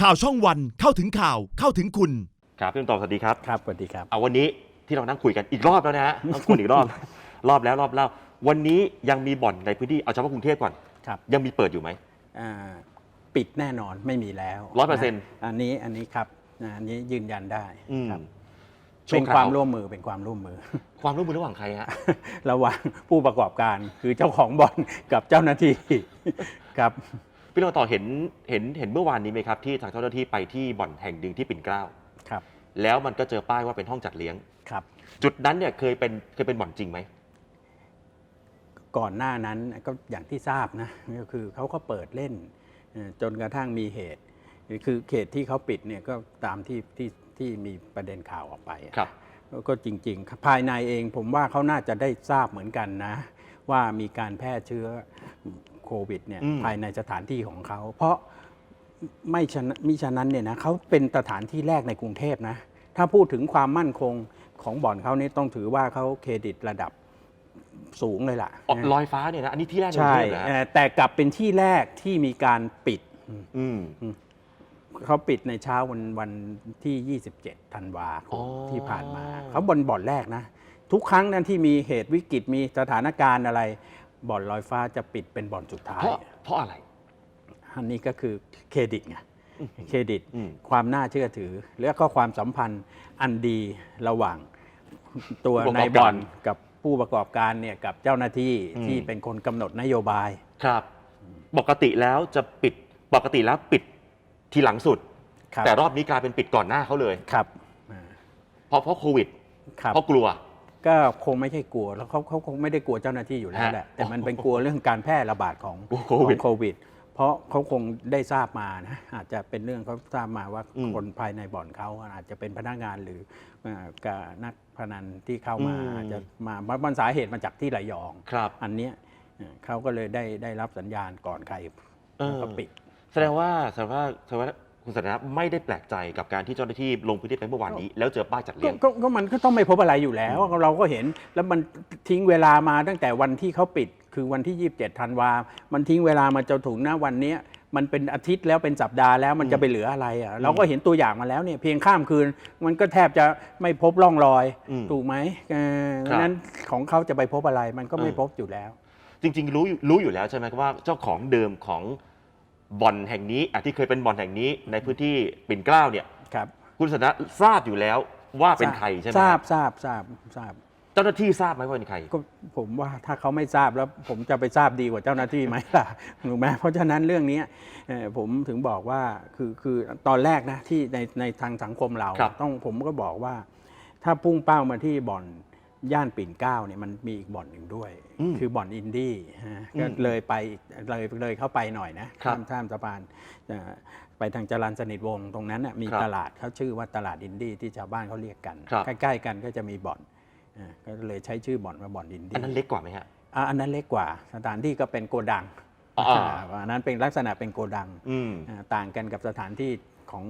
ข่าวช่องวันเข้าถึงข่าวเข้าถึงคุณ ครับพี่ลุงต่อสวัสดีครับ ครับสวัสดีครับ เอาวันนี้ที่เรานั่งคุยกันอีกรอบแล้วนะฮะต้องคุยอีกรอบ รอบแล้วรอบเล่าวันนี้ยังมีบ่อนในพื้นที่เอาเฉพาะกรุงเทพก่อนครับ ยังมีเปิดอยู่ไหมอ่าปิดแน่นอนไม่มีแล้ว100%ะอันนี้อันนี้ครับอ่าอันนี้ยืนยันได้อืม ครับชั่เป็นครความร่วมมือเป็นความร่วมมือ ความร่วมมือระหว่างใครฮะ ระหว่างผู้ประกอบการคือเจ้าของบ่อนกับเจ้าหน้าที่ ครับ พี่ลุงต่อเห็นเห็นเห็นเมื่อวานนี้ไหมครับที่ทางเจ้าหน้าที่ไปที่บ่อนแห่งหนึ่งที่ปิ่นเกล้าครับแล้วมันก็เจอป้ายว่าเป็นห้องจัดเลี้ยง ครับ จุดนั้นเนี่ยเคยเป็นเคยเป็นบ่อนจริงไหม ก่อนหน้านั้นก็อย่างที่ทราบนะก็คือเขาก็เปิดเล่นเอ่อจนกระทั่งมีเหตุ คือเขตที่เขาปิดเนี่ยก็ตามที่ที่ที่มีประเด็นข่าวออกไปอะครับ ก็จริง ๆ ภายในเองผมว่าเขาน่าจะได้ทราบเหมือนกันนะ ว่ามีการแพร่เชื้อโควิดเนี่ยอืมภายในสถานที่ของเขา เพราะไม่ฉะนั้นมิฉะนั้นเนี่ยนะเขาเป็นสถานที่แรกในกรุงเทพนะ ถ้าพูดถึงความมั่นคงของบ่อนเขานี่ต้องถือว่าเขาเครดิตระดับสูงเลยล่ะอ๋อลอยฟ้าเนี่ยนะอันนี้ที่แรกในกรุใช่งเทพนะเอ่อแต่กลับเป็นที่แรกที่มีการปิดอืมเขาปิดในเช้าวันวันที่ 27 ธันวาคอ๋อมที่ผ่านมา เขาบนบ่อนแรกนะ ทุกครั้งนั้นที่มีเหตุวิกฤตมีสถานการณ์อะไร บ่อนลอยฟ้าจะปิดเป็นบ่อนสุดท้าเพยราะเพราะอะไร อันนี้ก็คือเครดิตไงเครดิตอืมความน่าเชื่อถือ แล้วก็ความสัมพันธ์อันดีระหว่างตัวผู้ประนากอบยบ่อนการกับผู้ประกอบการเนี่ยกับเจ้าหน้าที่อืมที่เป็นคนกำหนดนโยบายครับ ปกติแล้วจะปิดปกติแล้วปิดทีหลังสุดครับแต่รอบนี้กลายเป็นปิดก่อนหน้าเขาเลยครับอ่าเพราะเพราะโควิดครับเพราะกลัว ก็คงไม่ใช่กลัวแล้วเขาเขาคงไม่ได้กลัวเจ้าหน้าที่อยู่แล้วฮะแหละแต่มันเป็นกลัวเรื่องการแพร่ระบาดของโอ้ขโควิดองโควิด เพราะเขาคงได้ทราบมานะอาจจะเป็นเรื่องเขาทราบมาว่าอืมคนภายในบ่อนเขาอาจจะเป็นพนักงานหรือเอ่อกับนักพนันที่เข้ามาอืมอาจจะมามันสาเหตุมาจากที่ระยองครับอันเนี้ยเอ่อเขาก็เลยได้ได้รับสัญญาณก่อนใครเออแล้วก็ปิดแสดงว่าแสดงว่าแสดงว่า คุณสันทนะไม่ได้แปลกใจกับการที่เจ้าหน้าที่ลงพื้นที่ไปเมื่อวานนี้ แล้วเจอป้ายจัดก็เลี้ยง ก็ก็มันก็ต้องไม่พบอะไรอยู่แล้ว เราก็เห็นแล้วมันทิ้งเวลามาตั้งแต่วันที่เขาปิด คือวันที่ 27ธันวา มันทิ้งเวลามาจนถึงนะวันเนี้ยมันเป็นอาทิตย์แล้วเป็นสัปดาห์แล้วมันจะไปเหลืออะไรอะเราก็เห็นตัวอย่างมาแล้วเนี่ยเพียงข้ามคืน มันก็แทบจะไม่พบร่องรอยอืมถูกไหมเออครับเพราะฉะนั้นของเขาจะไปพบอะไรมันก็ไม่เออพบอยู่แล้ว จริง ๆ รู้อยู่รู้อยู่แล้วใช่ไหมว่าเจ้าของเดิมของ บ่อนแห่งนี้อะที่เคยเป็นบ่อนแห่งนี้ในพื้นที่ปิ่นเกล้าเนี่ย ครับคุณสันทนะทราบอยู่แล้วว่าเป็นใครใช่ไหมทราบทราบทราบทราบเจ้าหน้าที่ทราบไหมว่าเป็นใคร ก็ผมว่าถ้าเขาไม่ทราบแล้วผมจะไปทราบดีกว่าเจ้าหน้าที่ไหมล่ะถูกไหมเพราะฉะนั้นเรื่องนี้เอ่อผมถึงบอกว่าคือคือตอนแรกนะที่ในในทางสังคมเรา ครับ ต้องผมก็บอกว่า ถ้าพุ่งเป้ามาที่บ่อน ย่านปิ่นเกล้าเนี่ยมันมีอีกบ่อนหนึ่งด้วย อืมคือบ่อนอินดี้ฮะก็อืมเลยไปเลยเลยเข้าไปหน่อยนะครับข้ามข้ามสะพานเอ่อไปทางจรันสนิทวงศ์ตรงนั้นน่ะมีครับตลาดเขาชื่อว่าตลาดอินดี้ที่ชาวบ้านเขาเรียกกัน ครับ ใกล้ๆกันก็จะมีบ่อนอ่าก็เลยใช้ชื่อบ่อนว่าบ่อนอินดี้อันนั้นเล็กกว่าไหมฮะ อะอันนั้นเล็กกว่า สถานที่ก็เป็นโกดังอ่า อ่าอันนั้นเป็นลักษณะเป็นโกดัง อืม อ่าต่างกันกับสถานที่ ของ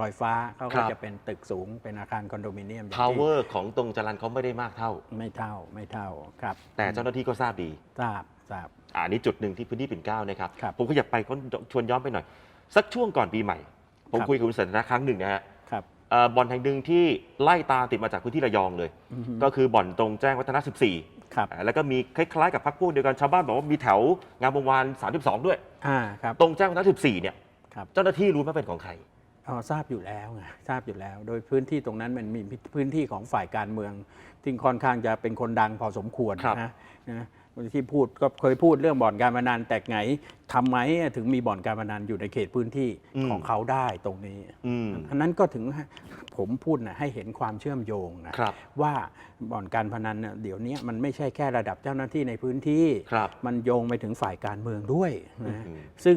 ลอยฟ้าเขาครัก็บ จะเป็นตึกสูงเป็นอาคารคอนโดมิเนียมอย่างที่ power ของตรงจรันเขาไม่ได้มากเท่า ไม่เท่าไม่เท่าครับแต่เจ้าหน้าที่ก็ทราบดี ทราบทราบอ่านี่จุดหนึ่งที่พื้นที่ปิ่นเกล้านะครับ ครับผมก็อยากไปก็ชวนย้อนไปหน่อย สักช่วงก่อนปีใหม่ ผมครับ คุยกับคุณสันทนาครั้งหนึ่งนะฮะครับเอ่อบ่อนแห่งหนึ่งที่ไล่ตามติดมาจากพื้นที่ระยองเลย อือฮึก็คือบ่อนตรงแจ้งวัฒนะ 14ครับอ่าแล้วก็มีคล้ายๆกับพักพวกเดียวกันชาวบ้านบอกว่ามีแถวงามวงวาน 32 ด้วย อ่าครับ ตรงแจ้งวัฒนะ 14 เนี่ย ครับ เจ้าหน้าที่รู้ไหมเป็นของใคร อ๋อทราบอยู่แล้วไงทราบอยู่แล้ว โดยพื้นที่ตรงนั้นมันมีพื้นที่ของฝ่ายการเมืองที่ค่อนข้างจะเป็นคนดังพอสมควรครับ นะนะที่พูดก็เคยพูดเรื่องบ่อนการพนันแต่ไงทำไมถึงมีบ่อนการพนันอยู่ในเขตพื้นที่ของเขาได้ตรงนี้ อืม อันนั้นก็ถึงให้ผมพูดนะให้เห็นความเชื่อมโยงนะครับ ว่าบ่อนการพนันเนี่ยเดี๋ยวนี้มันไม่ใช่แค่ระดับเจ้าหน้าที่ในพื้นที่ ครับ มันโยงไปถึงฝ่ายการเมืองด้วยนะอืมซึ่ง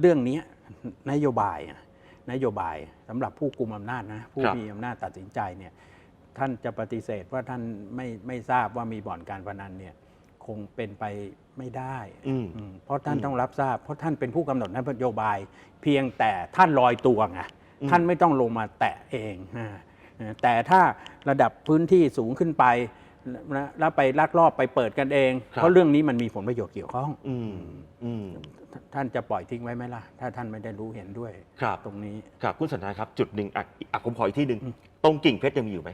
เรื่องนี้ นโยบายอะนโยบายสำหรับผู้กุมอำนาจนะผู้ครับมีอำนาจตัดสินใจเนี่ยท่านจะปฏิเสธว่าท่านไม่ไม่ทราบว่ามีบ่อนการพนันเนี่ยคงเป็นไปไม่ได้อืมอืมเพราะท่านอืมต้องรับทราบ เพราะท่านเป็นผู้กำหนดนโยบาย เพียงแต่ท่านลอยตัวไงอืมท่านไม่ต้องลงมาแตะเองนะแต่ถ้าระดับพื้นที่สูงขึ้นไป นะแล้วไปลักลอบไปเปิดกันเอง ครับ เพราะเรื่องนี้มันมีผลประโยชน์เกี่ยวข้อง อืมอืมทท่านจะปล่อยทิ้งไว้ไหมล่ะ ถ้าท่านไม่ได้รู้เห็นด้วยครับตรงนี้ ครับคุณสันทนาครับจุดหนึ่งอะอะผมขออีกที่หนึ่งตรงกิ่งเพชรยังมีอยู่ไหม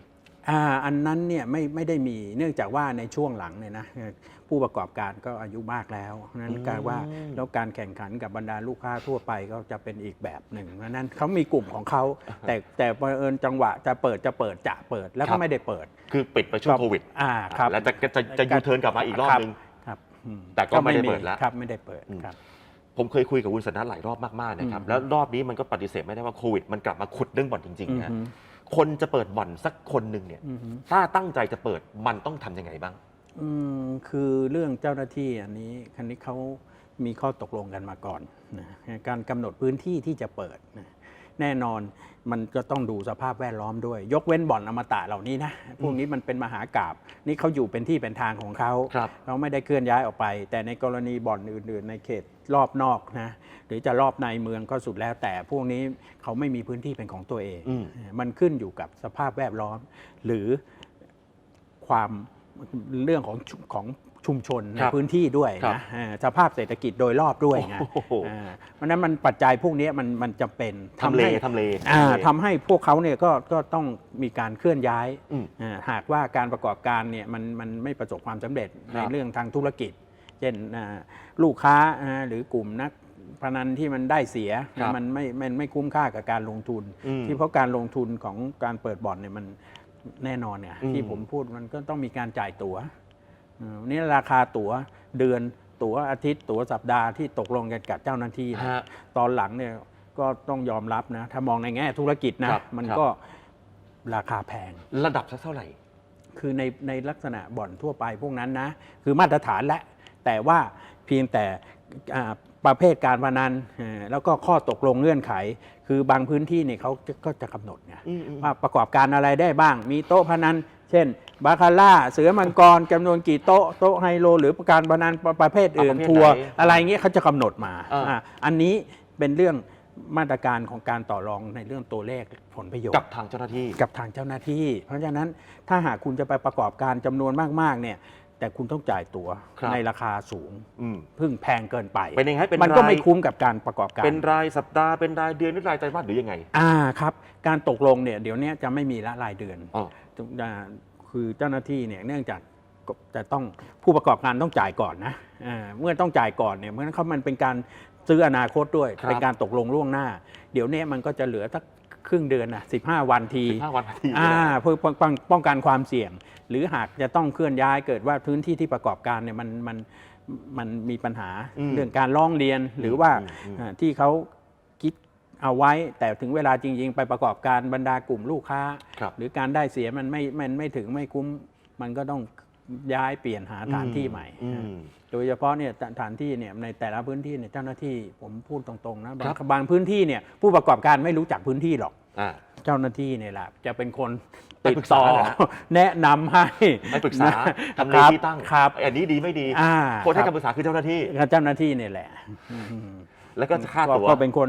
อ่าอันนั้นเนี่ยไม่ไม่ได้มีเนื่องจากว่าในช่วงหลังเนี่ยนะเอ่อผู้ประกอบการก็อายุมากแล้วเพราะฉะนั้นอืมการว่าแล้วการแข่งขันกับบรรดาลูกค้าทั่วไปก็จะเป็นอีกแบบหนึ่งเพราะฉะนั้นเขามีกลุ่มของเขาแต่แต่บังเอิญจังหวะจะเปิดจะเปิดจะเปิดแล้วครัก็บไม่ได้เปิด คือปิดไปช่วงโควิดอ่าครับแล้วจะจะจะยูเทิร์นกลับมาอีกรอบนึงครับอืมแต่ก็ไม่ได้เปิดแล้วครับไม่ได้เปิดอืมครับผมเคยคุยกับคุณสันทนาหลายรอบมากๆนะครับอืมแล้วรอบนี้มันก็ปฏิเสธไม่ได้ว่าโควิดมันกลับมาขุดเรื่องบ่อนจริงอืๆอนะฮึ คนจะเปิดบ่อนสักคนหนึ่งเนี่ย อือฮึถ้าตั้งใจจะเปิดมันต้องทำยังไงบ้าง อืมคือเรื่องเจ้าหน้าที่อันนี้คันนี้เขามีข้อตกลงกันมาก่อนนะการกำหนดพื้นที่ที่จะเปิดนะ แน่นอนมันก็ต้องดูสภาพแวดล้อมด้วย ยกเว้นบ่อนอมตะเหล่านี้นะพวกนี้มันเป็นมหากราบนี่เขาอยู่เป็นที่เป็นทางของเขาครับเขาไม่ได้เคลื่อนย้ายออกไป แต่ในกรณีบ่อนอื่น ๆ ในเขตรอบนอกนะหรือจะรอบในเมืองก็สุดแล้ว แต่พวกนี้เขาไม่มีพื้นที่เป็นของตัวเองอืมมันขึ้นอยู่กับสภาพแวดล้อม หรือความเรื่องของชุของ ชุมชนในครับพื้นที่ด้วยครับนะเออสภาพเศรษฐกิจโดยรอบด้วยไงโอ้โห เออเพราะฉะนั้นมันปัจจัยพวกนี้มันมันจำเป็นทำเลให้ทำเลอ่าทำเลทำให้พวกเขาเนี่ยก็ก็ต้องมีการเคลื่อนย้าย อืม อ่าหากว่าการประกอบการเนี่ยมันมันไม่ประสบความสำเร็จคในรับเรื่องทางธุรกิจ เช่นอ่าลูกค้าอ่าหรือกลุ่มนักพนันที่มันได้เสียครับมันไม่มันไม่คุ้มค่ากับการลงทุน อืมที่เพราะการลงทุนของการเปิดบ่อนเนี่ยมันแน่นอนเนี่ยอืมที่ผมพูดมันก็ต้องมีการจ่ายตั๋วเออ นี่ราคาตั๋วเดือนตั๋วอาทิตย์ตั๋วสัปดาห์ที่ตกลงกันกับเจ้าหน้าที่นะฮะตอนหลังเนี่ยก็ต้องยอมรับนะ ถ้ามองในแง่ธุรกิจนะครับ มันครับก็ราคาแพง ระดับสักเท่าไหร่ คือในในลักษณะบ่อนทั่วไปพวกนั้นนะ คือมาตรฐานและ แต่ว่าเพียงแต่อ่าประเภทการพนันเอ่อแล้วก็ข้อตกลงเงื่อนไข คือบางพื้นที่เนี่ยเขาจะก็จะกำหนดไงอืมอืม ว่าประกอบการอะไรได้บ้าง มีโต๊ะพนัน เช่น บาคาร่า เสือมังกรจำนวนกี่โต๊ะโต๊ะไฮโล หรือประการพนันประประเภทอื่นเอาประเภททัวร์ไหนอะไรเงี้ยเขาจะกำหนดมาอ่าอ่าอันนี้เป็นเรื่องมาตรการของการต่อรองในเรื่องตัวเลขผลประโยชน์ กับทางเจ้าหน้าที่ กับทางเจ้าหน้าที่ เพราะฉะนั้นถ้าหากคุณจะไปประกอบการจำนวนมาก ๆ เนี่ย แต่คุณต้องจ่ายตั๋วครับ ในราคาสูง อืม พึ่งแพงเกินไป เป็นยังไงเป็นมันก็ราย ไม่คุ้มกับการประกอบการ เป็นรายสัปดาห์เป็นรายเดือนหรือรายไตรมาสหรือยังไงอ่าครับ การตกลงเนี่ยเดี๋ยวนี้จะไม่มีละรายเดือนอ๋ออ่า คือเจ้าหน้าที่เนี่ยเนื่องจากจะต้องผู้ประกอบการต้องจ่ายก่อนนะอ่าเมื่อต้องจ่ายก่อนเนี่ยเพราะฉะนั้นเขามันเป็นการซื้ออนาคตด้วยครับเป็นการตกลงล่วงหน้า เดี๋ยวนี้มันก็จะเหลือสักครึ่งเดือนนะ15วันทีสิบห้าวันทีอ่าเพื่อป้องป้องป้องกันความเสี่ยง หรือหากจะต้องเคลื่อนย้ายเกิดว่าพื้นที่ที่ประกอบการเนี่ยมันมันมันมีปัญหาอืมเรื่องการร้องเรียนหรือว่าอืมอืมอ่าที่เขาคิด เอาไว้ แต่ถึงเวลาจริง ๆ ไปประกอบการบรรดากลุ่มลูกค้า ครับหรือการได้เสียมันไม่มันไม่ถึงไม่คุ้ม มันก็ต้องย้ายเปลี่ยนหาฐานที่ใหม่ อืม โดยเฉพาะเนี่ยสถานที่เนี่ยในแต่ละพื้นที่เนี่ยเจ้าหน้าที่ผมพูดตรงๆนะบางครับบางพื้นที่เนี่ยผู้ประกอบการไม่รู้จักพื้นที่หรอก อ่า เจ้าหน้าที่เนี่ยแหละจะเป็นคนไปติดปรึกษาต่อเหรอแนะนำให้ให้ปรึกษานะทำเลครับที่ตั้งครับ อันนี้ดีไม่ดีอ่าคนให้ครับ คำปรึกษาคือเจ้าหน้าที่ เจ้าหน้าที่เนี่ยแหละอืม แล้วก็ค่าก็ตั๋วก็เป็นคน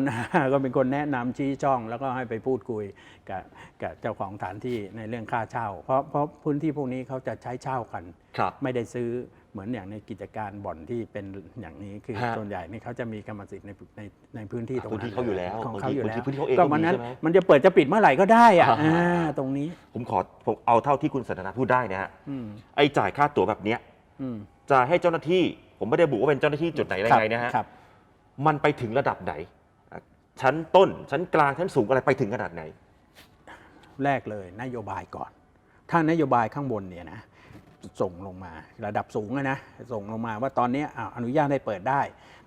ก็เป็นคนแนะนำชี้ช่อง แล้วก็ให้ไปพูดคุยกับกับเจ้าของฐานที่ในเรื่องค่าเช่า เพราะเพราะพื้นที่พวกนี้เขาจะใช้เช่ากัน ครับไม่ได้ซื้อเหมือนอย่างในกิจการบ่อนที่เป็นอย่างนี้คือฮะส่วนใหญ่นี่เขาจะมีกรรมสิทธิ์ในในในพื้นที่ตรงพื้นนั้นที่เขาอยู่แล้วของเขาอยู่แล้วพื้นที่เขาเองก็ก็มีมันนั้นใช่ไหมมันจะเปิดจะปิดเมื่อไหร่ก็ได้อะอ่า อ่าตรงนี้ ผมขอผมเอาเท่าที่คุณสันทนาพูดได้นะฮะอืมไอ้จ่ายค่าตั๋วแบบเนี้ยอืมจะให้เจ้าหน้าที่ ผมไม่ได้บุว่าเป็นเจ้าหน้าที่จุดไหนอะไรไงนะฮะครับ มันไปถึงระดับไหน ชั้นต้นชั้นกลางชั้นสูงอะไรไปถึงขนาดไหน แรกเลยนโยบายก่อน ถ้านโยบายข้างบนเนี่ยนะส่งลงมาระดับสูงอะนะส่งลงมาว่าตอนนี้อะอนุญาตให้เปิดได้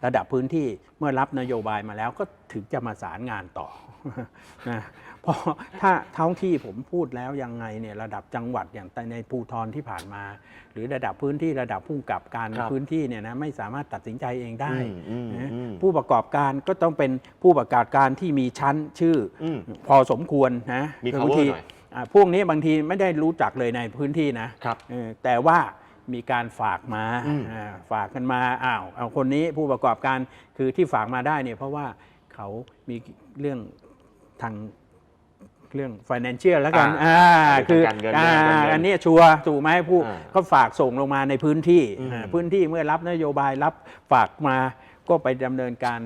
ระดับพื้นที่เมื่อรับนโยบายมาแล้วก็ถึงจะมาสารงานต่อนะ เพราะถ้าท้องที่ผมพูดแล้วยังไงเนี่ยระดับจังหวัดอย่างในภูทรที่ผ่านมา หรือระดับพื้นที่ระดับผู้กำกับการครับพื้นที่เนี่ยนะไม่สามารถตัดสินใจเองได้อืมอืมนะอืมผู้ประกอบการก็ต้องเป็นผู้ประกอบการที่มีชั้นชื่ออมพอสมควรนะมีคื power บางทีหน่อย อ่าพวกนี้บางทีไม่ได้รู้จักเลยในพื้นที่นะ ครับ เออแต่ว่ามีการฝากมาอืมอ่าฝากกันมาอ้าวเอาคนนี้ผู้ประกอบการคือที่ฝากมาได้เนี่ยเพราะว่าเขามีเรื่องทาง เรื่อง financial แล้วกันอ่าอ่าเรื่คือองการเงินอ่าเรื่องการเงินอันเนี้ยชัวร์ถูกไหมผู้อ่าก็ฝากส่งลงมาในพื้นที่อืมอ่าพื้นที่เมื่อรับนโยบายรับฝากมาก็ไปดำเนินการ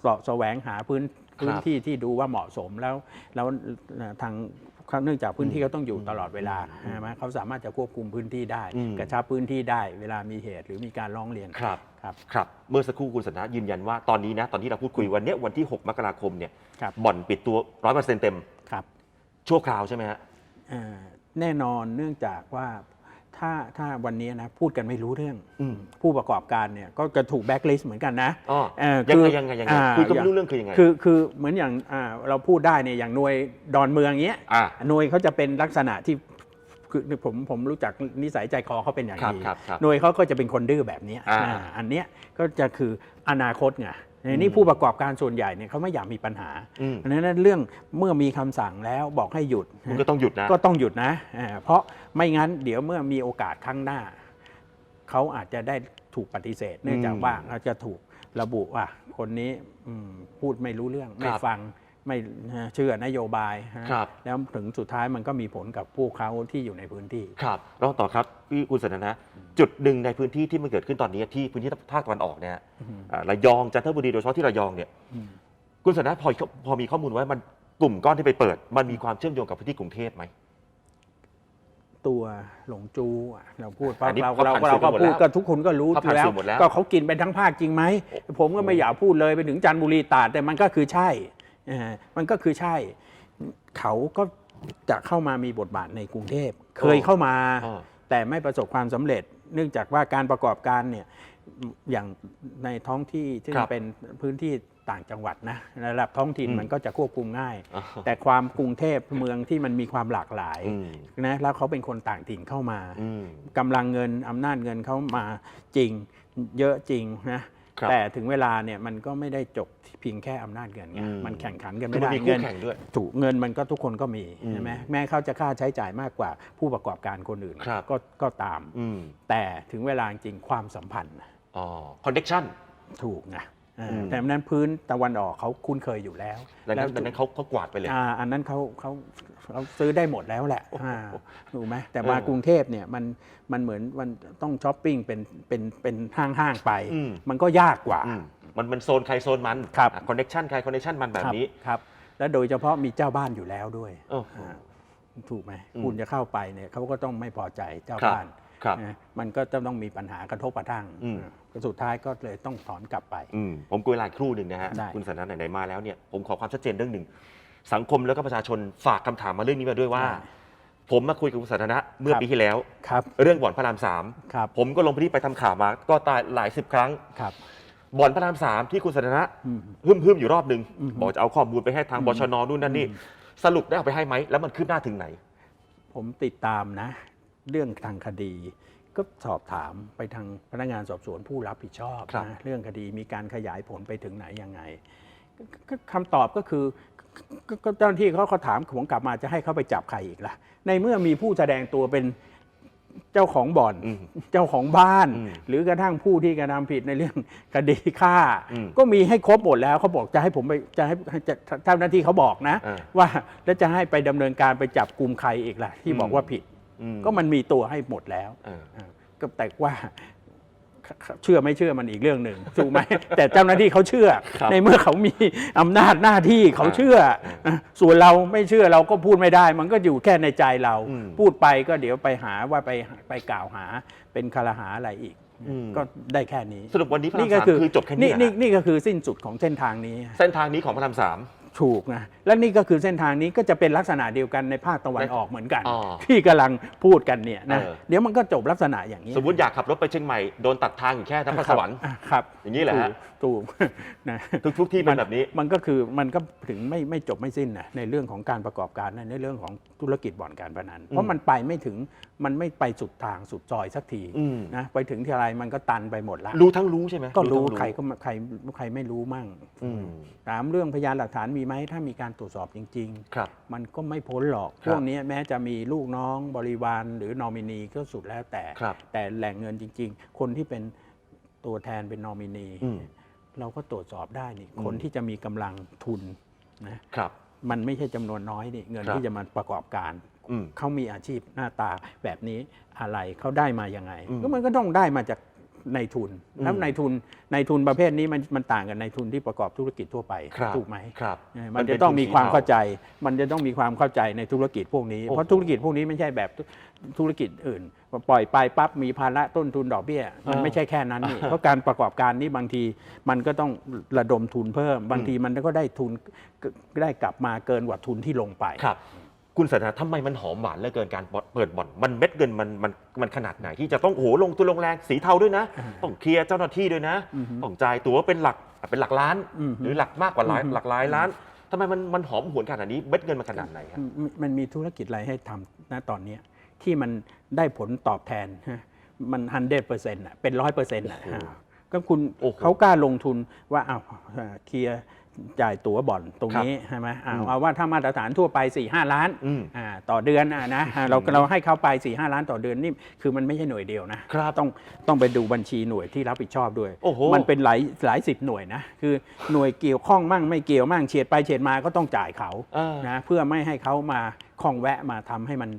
เสาะแสวงหาพื้นพื้นที่ที่ดูว่าเหมาะสมแล้ว แล้วทางเนื่องจากพื้นที่เขาต้องอยู่ตลอดเวลาใช่ไหมเขาสามารถจะควบคุมพื้นที่ได้อืมกระชับพื้นที่ได้เวลามีเหตุหรือมีการร้องเรียนครับครับครับ เมื่อสักครู่คุณสันทนายืนยันว่าตอนนี้นะ ตอนที่เราพูดคุยวันเนี้ยวันที่ 6 มกราคมเนี่ยครับบ่อนปิดตัวร้อยเปอร์เซ็นต์เต็มครับ ชั่วคราวใช่ไหมฮะเอ่อแน่นอนเนื่องจากว่าถ้าถ้าวันนี้นะพูดกันไม่รู้เรื่องอืม ผู้ประกอบการเนี่ยก็จะถูกแบ็กลิสต์เหมือนกันนะ อ๋อเอ่อยังคืไงอยังไงยังไงอ่า คุยก็ไม่รู้เรื่องคือยังไงคือคือเหมือนอย่างอ่าเราพูดได้เนี่ยอย่างหน่วยดอนเมืองเงี้ย อ่า หน่วยเขาจะเป็นลักษณะที่คือผมผมรู้จักนิสัยใจคอเขาเป็นอย่างครับดีครับครับหน่วยเขาก็จะเป็นคนดื้อแบบเนี้ยอ่า อ่าอันเนี้ยก็จะคืออนาคตไง นี่ผู้ประกอบการส่วนใหญ่เนี่ยเขาไม่อยากมีปัญหาอืมเพราะฉะนั้นเรื่องเมื่อมีคำสั่งแล้วบอกให้หยุดคุณก็ต้องหยุดนะก็ต้องหยุดนะอ่าเพราะไม่งั้นเดี๋ยวเมื่อมีโอกาสข้างหน้า เขาอาจจะได้ถูกปฏิเสธ เนื่องจากว่าเราจะถูกระบุว่าคนนี้อืมพูดไม่รู้เรื่องไม่ครับฟัง ไม่เชื่อนโยบายฮะครับแล้วถึงสุดท้ายมันก็มีผลกับพวกเขาที่อยู่ในพื้นที่ ครับรองต่อครับพี่คุณสันทนาจุดหนึ่งในพื้นที่ที่มันเกิดขึ้นตอนนี้ที่พื้นที่ภาคตะวันออกเนี่ยอ่าระยองจันทบุรีโดยเฉพาะที่ระยองเนี่ยอืมคุณสันทนาพอพอมีข้อมูลไว้มันกลุ่มก้อนที่ไปเปิด มันมีความเชื่อมโยงกับพื้นที่กรุงเทพไหมตัวหลงจูอะเราพูดอันนี้เราเขาเราผ่านเราก็สื่อกันหมดพูดแล้วก็ทุกคนก็รู้เขาผ่านแล้วสื่อหมดแล้ว ก็เขากินเป็นทั้งภาคจริงไหมผมก็ไม่อยากพูดเลยไปถึงจันทบุรีตราดแต่มันก็คือใช่เออ มันก็คือใช่เขาก็จะเข้ามามีบทบาทในกรุงเทพ เคยเข้ามาอ๋อแต่ไม่ประสบความสำเร็จ เนื่องจากว่าการประกอบการเนี่ยอย่างในท้องที่ที่ครับเป็นพื้นที่ต่างจังหวัดนะระดับท้องถิ่นอืมมันก็จะควบคุมง่ายอ๋อแต่ความกรุงเทพเมืองที่มันมีความหลากหลายอืมนะแล้วเขาเป็นคนต่างถิ่นเข้ามาอืมกำลังเงินอำนาจเงินเขามาจริง เยอะจริงนะครับ แต่ถึงเวลาเนี่ยมันก็ไม่ได้จบเพียงแค่อำนาจเงินไงอืมมันแข่งขันกันคือไม่มันได้มีคู่เงินแข่งด้วยถูกเงินมันก็ทุกคนก็มีอืมใช่ไหมแม้เขาจะค่าใช้จ่ายมากกว่าผู้ประกอบการคนอื่นครับก็ก็ตามอืมแต่ถึงเวลาจริงความสัมพันธ์น่ะอ๋อคอนเนคชั่นถูกนะอ่าอืม แต่นั้นพื้นตะวันออกเขาคุ้นเคยอยู่แล้วดังนั้นดังนั้นเขาเขากวาดไปเลยอ่าอันนั้นเขาเขาเขาซื้อได้หมดแล้วแหละอ่าถูกไหมแต่มาเออกรุงเทพเนี่ยมันมันเหมือนมันต้องช้อปปิ้งเป็นเป็นเป็นห้างห้างๆไปอืมมันก็ยากกว่าอืมมันมันโซนใครโซนมันครับคอนเนคชั่นใครคอนเนคชั่นมันแบบนี้ครับครับแล้วโดยเฉพาะมีเจ้าบ้านอยู่แล้วด้วยโอ้โหอ่าถูกไหมอืมคุณจะเข้าไปเนี่ยเขาก็ต้องไม่พอใจเจ้าครับบ้าน ครับนะมันก็จะต้องมีปัญหากระทบกระทั่งอืม ก็สุดท้ายก็เลยต้องถอนกลับไป อืมผมกุยลายครู่หนึ่งนะฮะ ได้ คุณสันทนาไหนๆมาแล้วเนี่ยผมขอความชัดเจนเรื่องหนึ่ง สังคมแล้วก็ประชาชนฝากคำถามมาเรื่องนี้มาด้วยว่า ผมมาคุยกับคุณสันทนะเมื่อครับปีที่แล้ว ครับเรื่องบ่อนพระรามสามครับผมก็ลงพื้นที่ไปทำข่าวมา ก็ตายหลายสิบครั้ง ครับบ่อนพระรามสามที่คุณสันทนะอืม ฮึ่มฮึ่มๆอยู่รอบหนึ่งอืมบอกจะเอาข้อมูลไปให้ทางอืม บชนนู่นนั่นนี่อืมสรุปได้เอาไปให้ไหมแล้วมันคืบหน้าถึงไหน ผมติดตามนะ เรื่องทางคดี ก็สอบถามไปทางพนักงานสอบสวนผู้รับผิดชอบครับนะเรื่องคดีมีการขยายผลไปถึงไหนยังไงก็ก็คำตอบก็คือก็ก็เจ้าหน้าที่เขาเขาถามผมกลับมาจะให้เขาไปจับใครอีกล่ะ ในเมื่อมีผู้แสดงตัวเป็นเจ้าของบ่อนอืมเจ้าของบ้านอืมหรือกระทั่งผู้ที่กระทำผิดในเรื่องคดีฆ่าอืมก็มีให้ครบหมดแล้วเขาบอกจะให้ผมไปจะให้ให้จะเจ้าหน้าที่เขาบอกนะอ่าว่าแล้วจะให้ไปดำเนินการไปจับกลุ่มใครอีกล่ะ ที่อืมบอกว่าผิดอื ก็มันมีตัวให้หมดแล้วเอออ่าก็แต่ว่าเชื่อไม่เชื่อมันอีกเรื่องหนึ่งถูกไหมแต่เจ้าหน้าที่เขาเชื่อครับในเมื่อเขามีอำนาจหน้าที่เขาเชื่ออะส่วนเราไม่เชื่อเราก็พูดไม่ได้ มันก็อยู่แค่ในใจเราอืมพูดไปก็เดี๋ยวไปหาว่าไปไปกล่าวหาเป็นคารหาอะไรอีกอืมก็ได้แค่นี้ สรุปวันนี้พระรามนี่ก็สามคือคือจบแค่นี่นี้นี่เหรอนี่ก็คือสิ้นสุดของเส้นทางนี้ เส้นทางนี้ของพระรามสาม ถูกนะและนี่ก็คือเส้นทางนี้ก็จะเป็นลักษณะเดียวกันในภาคตะวันออกเหมือนกัน อ๋อ ที่กำลังพูดกันเนี่ยนะเออ เดี๋ยวมันก็จบลักษณะอย่างนี้สมมติอยากขับรถไปเชียงใหม่โดนตัดทางอยู่แค่นครสวรรค์ อะครับอย่างนี้เหรอฮะ ถูกถูกนะ ทุกทุกที่เป็นแบบนี้ มันก็คือมันก็ถึงไม่ไม่จบไม่สิ้นนะในเรื่องของการประกอบการในเรื่องของธุรกิจบ่อนการพนันเพราะมันไปไม่ถึงมันไม่ไปสุดทางสุดซอยสักทีอืม นะไปถึงที่ไรมันก็ตันไปหมดละรู้ทั้งรู้ใช่ไหมก็รู้ทั้งใครก็ไม่ใครใครไม่รู้มั่งอืม ถามเรื่องพยานหลักฐานมีไหมถ้ามีการตรวจสอบจริงๆครับมันก็ไม่พ้นหรอกครับพวกนี้แม้จะมีลูกน้องบริวารหรือนอมินีก็สุดแล้วแต่ครับแต่แหล่งเงินจริง ๆ คนที่เป็นตัวแทนเป็นนอมินีอืมเราก็ตรวจสอบได้นี่อืมคนที่จะมีกำลังทุนนะครับมันไม่ใช่จำนวนน้อยนี่เงินครับที่จะมาประกอบการอืมเขามีอาชีพหน้าตาแบบนี้อะไรเขาได้มายังไงอืมก็มันก็ต้องได้มาจาก ในายทุนอืมแล้วในายทุนในายทุนประเภทนี้มันมันต่างกับในายทุนที่ประกอบธุรกิจทั่วไปครับถูกไหมครับเออมันจะต้องมีความเข้าใจ มันจะต้องมีความเข้าใจในธุรกิจพวกนี้โอ้โหเพราะธุรกิจพวกนี้ไม่ใช่แบบธุธุรกิจอื่น ปล่อยไปปั๊บมีภาระต้นทุนดอกเบี้ย มันไม่ใช่แค่นั้นนี่เพราะการประกอบการนี้บางทีมันก็ต้องระดมทุนเพิ่ม บางทีมันก็ได้ทุนได้กลับมาเกินกว่าทุนที่ลงไป ครับคุณสันทนาทำไมมันหอมหวานเหลือเกินการเปิดบ่อน มันเม็ดเงินมันมันมันขนาดไหนที่จะต้องโอ้โหลงทุนลงแรงสีเทาด้วยนะอ่าต้องเคลียร์เจ้าหน้าที่ด้วยนะอือฮึต้องจ่ายตั๋วเป็นหลักเป็นหลักล้านอือฮึหรือหลักมากกว่าหลายอือฮึหลักหลายล้านทำไมมันมันหอมหวนขนาดนี้เม็ดเงินมันขนาดไหนครับมมันมีธุรกิจอะไรให้ทำนะตอนเนี้ยที่มันได้ผลตอบแทนฮะมันฮันเดเปอร์เซ็นต์ะเป็นร้อยเปอร์เซ็นต์ะโอ้โหก็คุณโอ้โหเขากล้าลงทุนว่าเอาเอ่อเคลียร์ จ่ายตั๋วบ่อนตรงนี้ใช่ไหมเอาอืมเอาว่าถ้ามาตรฐานทั่วไป4ี่ห้าล้านอืมอ่าต่อเดือนอะนะอ่าเราเราให้เขาไป4ี่ห้าล้านต่อเดือนนี่คือมันไม่ใช่หน่วยเดียวนะครับต้องต้องไปดูบัญชีหน่วยที่รับผิดชอบด้วยโอ้โหมันเป็นหลายหลายสิบหน่วยนะคือหน่วยเกี่ยวข้องมั่งไม่เกี่ยวมั่งเฉียดไปเฉียดมาก็ต้องจ่ายเขาเออนะเพื่อไม่ให้เขามา คล้องแวะมาทำให้มัน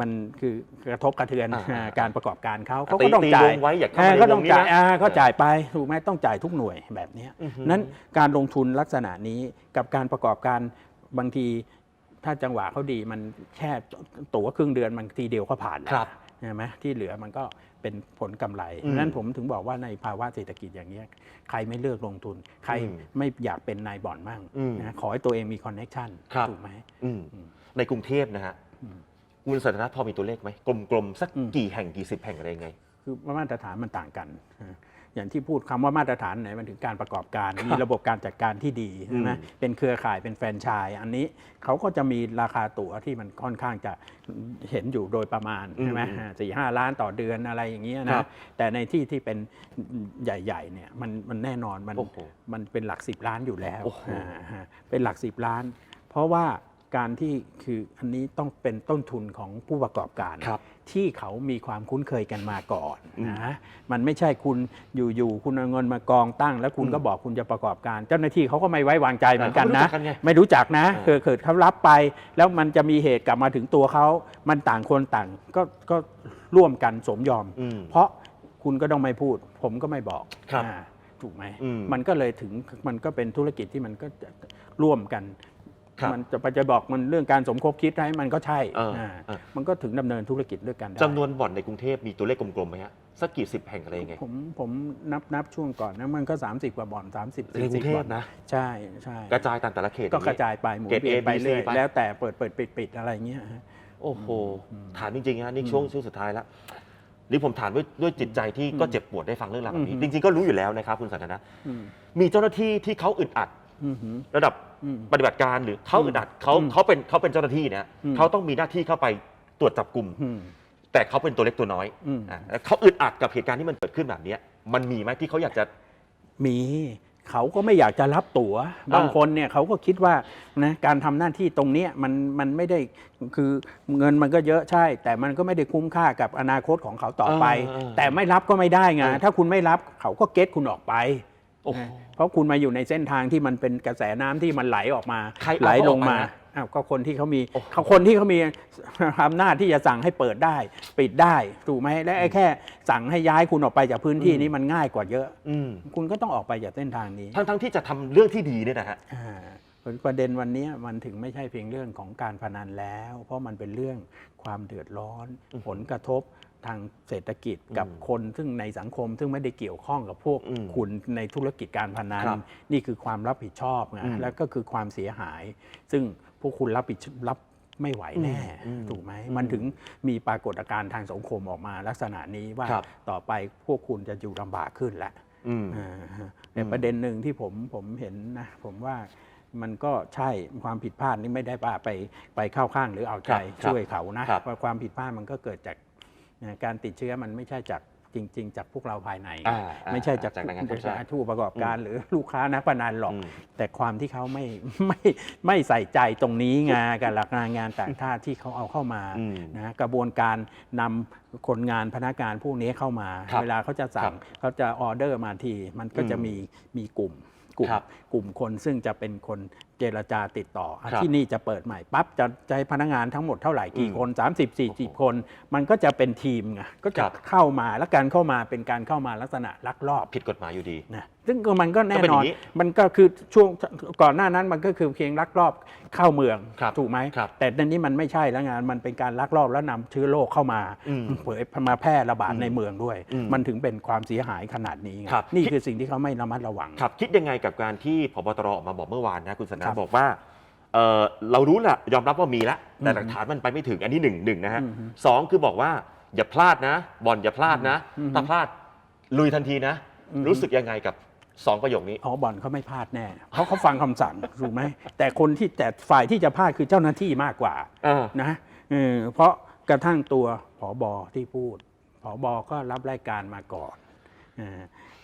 มันคือกระทบกระเทือนอ่าอ่าการประกอบการเขาอ่าเขาก็ต้องตีจ่าตีวยงไว้อย่าเข้ามาอ่ในก็วต้องงนี้จ่ายนะอ่าก็เออจ่ายไปถูกไหมต้องจ่ายทุกหน่วยแบบเนี้ยอือหือนั้นการลงทุนลักษณะนี้กับการประกอบการบางทีถ้าจังหวะเขาดีมันแค่ตั๋วครึ่งเดือนมันทีเดียวก็ผ่านแล้วครับใช่ไหมที่เหลือมันก็เป็นผลกำไรอืมนั้นผมถึงบอกว่าในภาวะเศรษฐกิจอย่างนี้ยใครไม่เลือกลงทุน ใครอืมไม่อยากเป็นนายบ่อนมั่งอืมนะขอให้ตัวเองมีคอนเน็ชันครับถูกไหมอืมอืม ในกรุงเทพนะฮะอืมคุณสันทนาพอมีตัวเลขไหมกลมๆสักอืมกี่แห่งกี่สิบแห่งอะไรยังไง คือมาตรฐานมันต่างกันนะอย่างที่พูดคำว่ามาตรฐานไหนมันถึงการประกอบการ มีระบบการจัดการที่ดีใช่ไหมอืมเป็นเครือข่ายเป็นแฟรนไชส์อันนี้เขาก็จะมีราคาตั๋วที่มันค่อนข้างจะเห็นอยู่โดยประมาณใช่ไหมอืมอ่าสี่ห้าล้านต่อเดือนอะไรอย่างเงี้ยครันะบแต่ในที่ที่เป็นใหญ่ๆเนี่ยมันมันแน่นอนมันโอ้โหมันเป็นหลักสิบล้านอยู่แล้วโอ้โหอ่าฮะเป็นหลักสิบล้าน เพราะว่า การที่คืออันนี้ต้องเป็นต้นทุนของผู้ประกอบการ ครับที่เขามีความคุ้นเคยกันมาก่อนอืมนะมันไม่ใช่คุณอยู่ๆคุณเอาเงินมากองตั้ง แล้วคุณอืมก็บอกคุณจะประกอบการ เจ้าหน้าที่เขาก็ไม่ไว้วางใจเหมือนกันเขาไม่รู้นะจักกันไง ไม่รู้จักนะเออเกิดเกิดเขารับไป แล้วมันจะมีเหตุกลับมาถึงตัวเขา มันต่างคนต่างก็ก็ร่วมกันสมยอม อืม เพราะคุณก็ต้องไม่พูด ผมก็ไม่บอกครับอ่าถูกไหมอืม มันก็เลยถึงมันก็เป็นธุรกิจที่มันก็จะร่วมกัน ครับมันจะไปจะบอกมันเรื่องการสมคบคิดให้มันก็ใช่เอออ่าเออ มันก็ถึงดำเนินธุรกิจด้วยกันได้จำนวนบ่อนในกรุงเทพมีตัวเลขกลมๆไหมฮะสักกี่สิบแห่งอะไรยังไงผมผมนับนับช่วงก่อนนะมันก็ 30 กว่าบ่อน30 ในกรุงเท40พบ่อนนะ ใช่ใช่กระจายตามแต่ละเขตก็องกระจายไปหมุนเกรดเวียน A ไป B C เรื่อยไป แล้วแต่เปิดเปิดปิดปิดอะไรเงี้ยฮะ โอ้โห อืมถามจริงๆนะนี่ช่วงช่วงสุดท้ายแล้วนี่ผมถามด้วยด้วยจิตใจที่อืมก็เจ็บปวดได้ฟังเรื่องราวแบบนี้ อืมจริงๆก็รู้อยู่แล้วนะครับคุณสันทนะ อืมมีเจ้าหน้าที่ที่เขาอึดอัด อืมหืมระดับ อืม ปฏิบัติการหรือเขาอืมอึดอัดเขาอืมเขาเป็นเขาเป็นเจ้าหน้าที่เนี่ยอืม เขาต้องมีหน้าที่เข้าไปตรวจจับกลุ่ม อืม แต่เขาเป็นตัวเล็กตัวน้อยอืม อะแล้วเขาอึดอัดกับเหตุการณ์ที่มันเกิดขึ้นแบบเนี้ยมันมีไหมที่เขาอยากจะ มีเขาก็ไม่อยากจะรับตัว๋ว บางคนเนี่ยเขาก็คิดว่านะการทำหน้าที่ตรงเนี้ยมันมันไม่ได้คือเงินมันก็เยอะใช่ แต่มันก็ไม่ได้คุ้มค่ากับอนาคตของเขาต่อไป เออเออแต่ไม่รับก็ไม่ได้ไงเออ ถ้าคุณไม่รับเขาก็เก็ตคุณออกไปโอ้โหนะ เพราะคุณมาอยู่ในเส้นทางที่มันเป็นกระแสน้ำที่มันไหลออกมาใครเอาไหลลงมาเขาออกไปนะอ้าวก็คนที่เขามีโอ้โหเขาคนที่เขามีอำนาจที่จะสั่งให้เปิดได้ ปิดได้ถูกไหมและไอ้แค่สั่งให้ย้ายคุณออกไปจากพื้นที่อืมนี้มันง่ายกว่าเยอะอืมคุณก็ต้องออกไปจากเส้นทางนี้ ทั้งทั้งที่จะทำเรื่องที่ดีเนี่ยนะฮะอ่าประเด็นวันนี้มันถึงไม่ใช่เพียงเรื่องของการพนันแล้ว เพราะมันเป็นเรื่องความเดือดร้อนอืมผลกระทบ ทางเศรษฐกิจอืมกับคนซึ่งในสังคม ซึ่งไม่ได้เกี่ยวข้องกับพวกอืมคุณในธุรกิจการพนันครับนี่คือความรับผิดชอบไงอืมแล้วก็คือความเสียหาย ซึ่งพวกคุณรับผิดรับไม่ไหวแน่อืมอืมถูกไหมอืมมันถึงมีปรากฏการณ์ทางสังคมออกมาลักษณะนี้ว่าครับต่อไปพวกคุณจะอยู่ลำบากขึ้นแล้วอืมอ่าฮะแต่ประเด็นหนึ่งที่ผมผมเห็นนะ ผมว่ามันก็ใช่ความผิดพลาดนี่ไม่ได้ว่าไปไปเข้าข้างหรือเอาใจครับช่วยเขานะครับเพราะความผิดพลาดมันก็เกิดจาก นะการติดเชื้อมันไม่ใช่จากจริง ๆ จากพวกเราภายใน อ่าอ่าไม่ใช่จากจากแรงงานข้ามชาติผู้ประกอบการหรือลูกค้านักพนันหรอก อืม แต่ความที่เขาไม่ ไม่ไม่ใส่ใจตรงนี้ไงกับหลักงานงานต่างชาติที่เขาเอาเข้ามา อืม นะกระบวนการนำคนงานพนักงานพวกนี้เข้ามา ครับเวลาเขาจะสั่ครังบเขาจะออเดอร์มาที มันก็จะอืมมีมีกลุ่มกลุ่มครับกลุ่มคนซึ่งจะเป็นคน เจรจาติดต่ออะครับที่นี่จะเปิดใหม่ปั๊บจะจะให้พนักงานทั้งหมดเท่าไหร่กี่อืมคน 30 40 คน มันก็จะเป็นทีมไงก็จะครับ เข้ามาแล้วการเข้ามาเป็นการเข้ามาลักษณะลักลอบ ผิดกฎหมายอยู่ดี นะซึ่งก็มันก็แน่ก็เป็นนออน ย่างนี้มันก็คือช่วงก่อนหน้านั้นมันก็คือเพียงลักลอบเข้าเมืองครับถูกไหมครับแต่ตอนนี้มันไม่ใช่แล้วงานมันเป็นการลักลอบแล้วนำเชื้อโรคเข้ามาอืมเผยมาแพร่ระบาดอืมในเมืองด้วย อืมมันถึงเป็นความเสียหายขนาดนี้ไงครับ นี่คือสิ่งที่เขาไม่ระมัดระวัง ครับคิดยังไงกับการที่พบตรออกมาบอกเมื่อวานนะคุณสคนารับบอกว่าเอ่อเรารู้แหละยอมรับว่ามีแล้วแต่อืมหลักฐานมันไปไม่ถึงอันนี้หนึ่งหนึ่งนะฮะอืมสองคือบอกว่าอย่าพลาดนะบอลอย่าพลาดนะอืมถ้าพลาดลุยทันทีนะ อืม รู้สึกยังไงกับ สองประโยคนี้ อ๋อบอลเขาไม่พลาดแน่ เพราะเขาฟังคำสั่ง ถูกไหม แต่คนที่แต่ฝ่ายที่จะพลาดคือเจ้าหน้าที่มากกว่าเออนะเออเพราะกระทั่งตัวผอบอที่พูดผอบอก็รับรายการมาก่อนเออ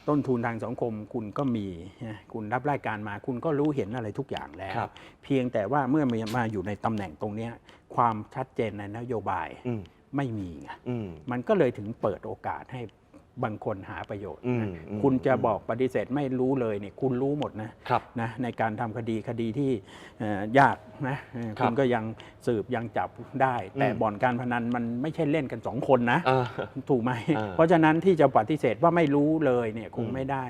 ต้นทุนทางสังคมคุณก็มีนะคุณรับรายการมาคุณก็รู้เห็นอะไรทุกอย่างแล้ว ครับ เพียงแต่ว่าเมื่อมาอยู่ในตำแหน่งตรงเนี้ยความชัดเจนในนโยบายอืมไม่มีไง อืม มันก็เลยถึงเปิดโอกาสให้ บางคนหาประโยชน์อืมนะอืมคุณจะบอกปฏิเสธไม่รู้เลยเนี่ยคุณรู้หมดนะครับนะในการทำคดีคดีที่เอ่อยากนะเออครับคุณก็ยังสืบยังจับได้ แต่อืมบ่อนการพนันมันไม่ใช่เล่นกันสองคนนะเออถูกไหมเออเพราะฉะนั้นที่จะปฏิเสธว่าไม่รู้เลยเนี่ยคงอืมไม่ได้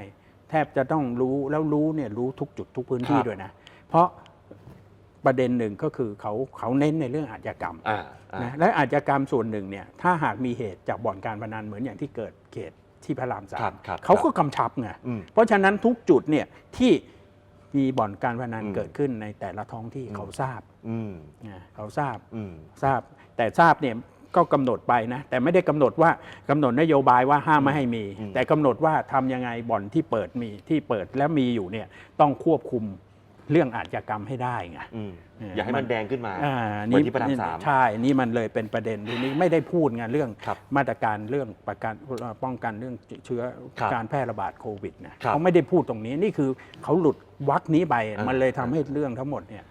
แทบจะต้องรู้แล้วรู้เนี่ยรู้ทุกจุดทุกพื้นที่ครับด้วยนะ เพราะ ประเด็นหนึ่งก็คือเขาเขาเน้นในเรื่องอาชญากรรมอ่าอ่า นะและอาชญากรรมส่วนหนึ่งเนี่ยถ้าหากมีเหตุจากบ่อนการพนันเหมือนอย่างที่เกิดเขตที่พระรามสาครัมบครับเขาก็กำชับไงอืมเพราะฉะนั้นทุกจุดเนี่ยที่มีบ่อนการพนันอืม เกิดขึ้นในแต่ละท้องที่อืมเขาทราบอืมนะเขาทราบ อืม ทราบแต่ทราบเนี่ยก็กำหนดไปนะแต่ไม่ได้กำหนดว่ากำหนดนโยบายว่าห้ามไม่ให้มี อืมแต่กำหนดว่าทำยังไงบ่อนที่เปิดมีที่เปิดและมีอยู่เนี่ยต้องควบคุม เรื่องอาชญากรรมให้ได้ไง อืมเอออย่าให้มัมันนแดงขึ้นมาอ่าเหมือนที่พระรามสาม ใช่นี่มันเลยเป็นประเด็นทีนี้ไม่ได้พูดไงเรื่องครับมาตรการเรื่องประกันป้องกันเรื่องเชื้อครับการแพร่ระบาดโควิดนะครับเขาไม่ได้พูดตรงนี้นี่คือเขาหลุดวักนี้ไป อ่ามัมันเลยทำให้เรื่องทั้งหมดเนี่ย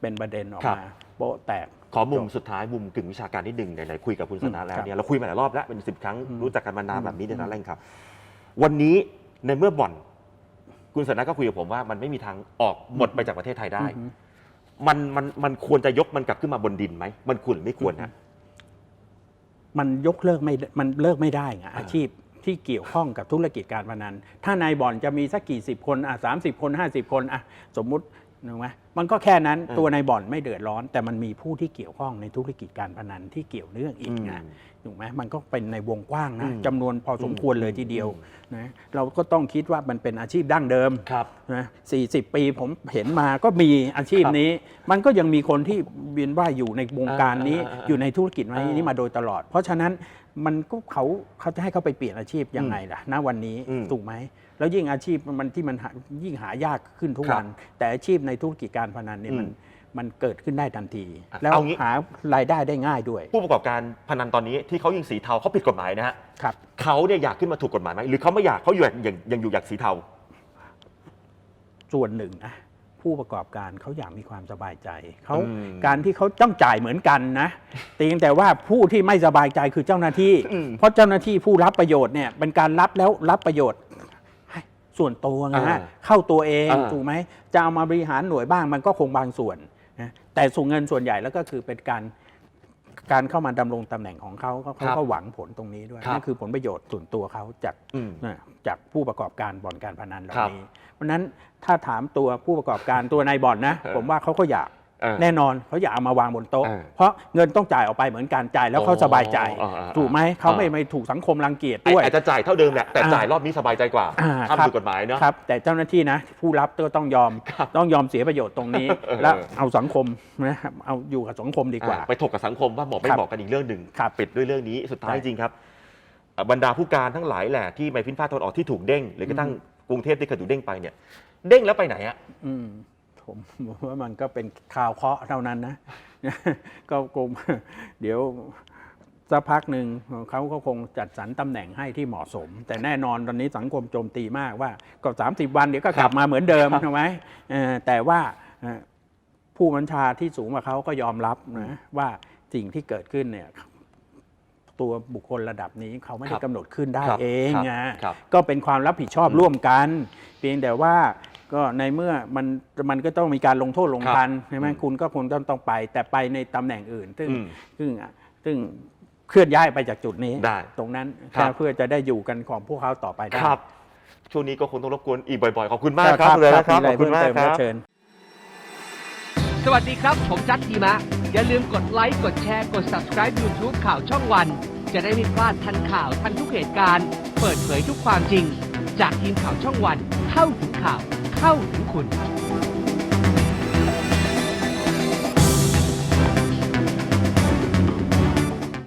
เป็นประเด็นออกครับ มาโป๊ะแตก ขอมุมจบสุดท้ายมุมกึ่งวิชาการนิดหนึ่งไหนๆคุยกับคุณสนาอืมแล้วครับเนี่ยเราคุยมาหลายรอบแล้วเป็นสิบครั้งอืมรู้จักกันมานานอืมแบบนี้ในอืมร้านแรงครับวันนี้ในเมื่อบ่อน คุณสนาก็คุยกับผมว่ามันไม่มีทางออกหมดไปจากประเทศไทยได้อือฮึมันมันมันควรจะยกมันกลับขึ้นมาบนดินไหม มันควรหรือไม่ควรฮะ มันยกเลิกไม่ได้มันเลิกไม่ได้ไงอาชีพที่เกี่ยวข้องกับธุรกิจการพนัน ถ้านายบ่อนจะมีสักกี่สิบคนอะสามสิบคนห้าสิบคนอะสมมุติถูกไหมมันก็แค่นั้นอืมตัวนายบ่อนไม่เดือดร้อน แต่มันมีผู้ที่เกี่ยวข้องในธุรกิจการพนันที่เกี่ยวเนื่องอีกไงอืม ถูกไหมมันก็เป็นในวงกว้างนะอืมจำนวนพอสมควรเลยทีเดียวอืมนะเราก็ต้องคิดว่ามันเป็นอาชีพดั้งเดิมครับนะสี่สิบปีผมเห็นมาก็มีอาชีพนี้ มันก็ยังมีคนที่เวียนว่ายอยู่ในวงการนี้อ่าอ่าอ่าอยู่ในธุรกิจอ่านี้มาโดยตลอด เพราะฉะนั้นมันก็เขาเขาจะให้เขาไปเปลี่ยนอาชีพยังไงล่ะณวันนี้อืมถูกไหมแล้วยิ่งอาชีพมันที่มันหายิ่งหายากขึ้นทุกครับวัน แต่อาชีพในธุรกิจการพนันเนี่ยมันอื มมันเกิดขึ้นได้ทันทีอะแล้วเอางี้ หารายได้ได้ง่ายด้วย ผู้ประกอบการพนันตอนนี้ที่เขายังสีเทาเขาผิดกฎหมายนะฮะครับ เขาเนี่ยอยากขึ้นมาถูกกฎหมายไหมหรือเขาไม่อยากเขาอยู่อย่างยังยังอยู่อยากสีเทา ส่วนหนึ่งนะผู้ประกอบการเขาอยากมีความสบายใจเขาอืมการที่เขาต้องจ่ายเหมือนกันนะแต่เพียงแต่ว่าผู้ที่ไม่สบายใจคือเจ้าหน้าที่ อืมเพราะเจ้าหน้าที่ผู้รับประโยชน์เนี่ยเป็นการรับแล้วรับประโยชน์ให้ส่วนตัวไงอ่าฮะเข้าตัวเองอ่า ถูกไหมจะเอามาบริหารหน่วยบ้างมันก็คงบางส่วนนะ แต่ส่วนเงินส่วนใหญ่แล้วก็คือเป็นการการเข้ามาดำรงตำแหน่งของเขาเขาเขาก็หวังผลตรงนี้ด้วยครับนั่นคือผลประโยชน์ส่วนตัวเขาจากอืมนะจากผู้ประกอบการบ่อนการพนันเหล่าครับนี้ เพราะฉะนั้นถ้าถามตัวผู้ประกอบการตัวนายบ่อนนะเออผมว่าเขาก็อยากเออ แน่นอนเขาอยากเอามาวางบนโต๊ะเออเพราะเงินต้องจ่ายออกไปเหมือนกันจ่ายแล้วเขาอ๋อสบายใจอ่าอ่าถูกไหมเขาไม่อ่าไม่ถูกสังคมรังเกียจไอ้ด้วยอาจจะจ่ายเท่าเดิมแหละแต่อ่าจ่ายรอบนี้สบายใจกว่าอ่าทำครับถูกกฎหมายเนาะครับแต่เจ้าหน้าที่นะผู้รับก็ต้องยอมครับต้องยอมเสียประโยชน์ตรงนี้เออแล้วเอาสังคมนะเอาอยู่กับสังคมดีกว่าอ่าไปถกกับสังคมว่าบอกไม่ครับบอกกันอีกเรื่องหนึ่งครับปิดด้วยเรื่องนี้สุดท้ายใช่จริงครับอะบรรดาผู้การทั้งหลายแหละที่ไปพินพาตอนออกที่ถูกเด้งหรือกระทั่งกรุงเทพที่เคยถูกเด้งไปเนี่ย เด้งแล้วไปไหนอะ อืมผมว่ามันก็เป็นข่าวเคราะห์เท่านั้นนะ ก็คงเดี๋ยวสักพักหนึ่งเขาก็คงจัดสรรตำแหน่งให้ที่เหมาะสม แต่แน่นอนตอนนี้สังคมโจมตีมากว่าก็30 วันเดี๋ยวก็กลับมาเหมือนเดิมถูกไหมเออแต่ว่าเอ่อผู้บัญชาที่สูงกว่าเขาก็ยอมรับนะว่าสิ่งที่เกิดขึ้นเนี่ยตัวบุคคลระดับนี้เขาไม่คได้รับกำหนดขึ้นได้ครับเองครับนะครับก็เป็นความรับผิดชอบร่วมกัน เพียงแต่ว่า ก็ในเมื่อมันมันก็ต้องมีการลงโทษลงครับทันใช่ไหมอืมคุณก็คงต้องต้องไป แต่ไปในตำแหน่งอื่น ซึ่งอืมซึ่งซึ่งเคลื่อนย้ายไปจากจุดนี้ได้ตรงนั้นครับแค่เพื่อจะได้อยู่กันของพวกเขาต่อไปได้ครับ ช่วงนี้ก็คงต้องรบกวนอีกบ่อยๆ ขอบคุณมากคครัรับบเลยนะครับมีขอบคุณมากเพิ่คเติรับเชิญสวัสดีครับ ผมจัดทีมะ อย่าลืมกดไลค์ กดแชร์ กด subscribe YouTube ข่าวช่องวัน จะได้ไม่พลาดทันข่าวทันทุกเหตุการณ์ เปิดเผยทุกความจริง จากทีมข่าวช่องวันเข้าถึงข่าว เข้าถึงคุณ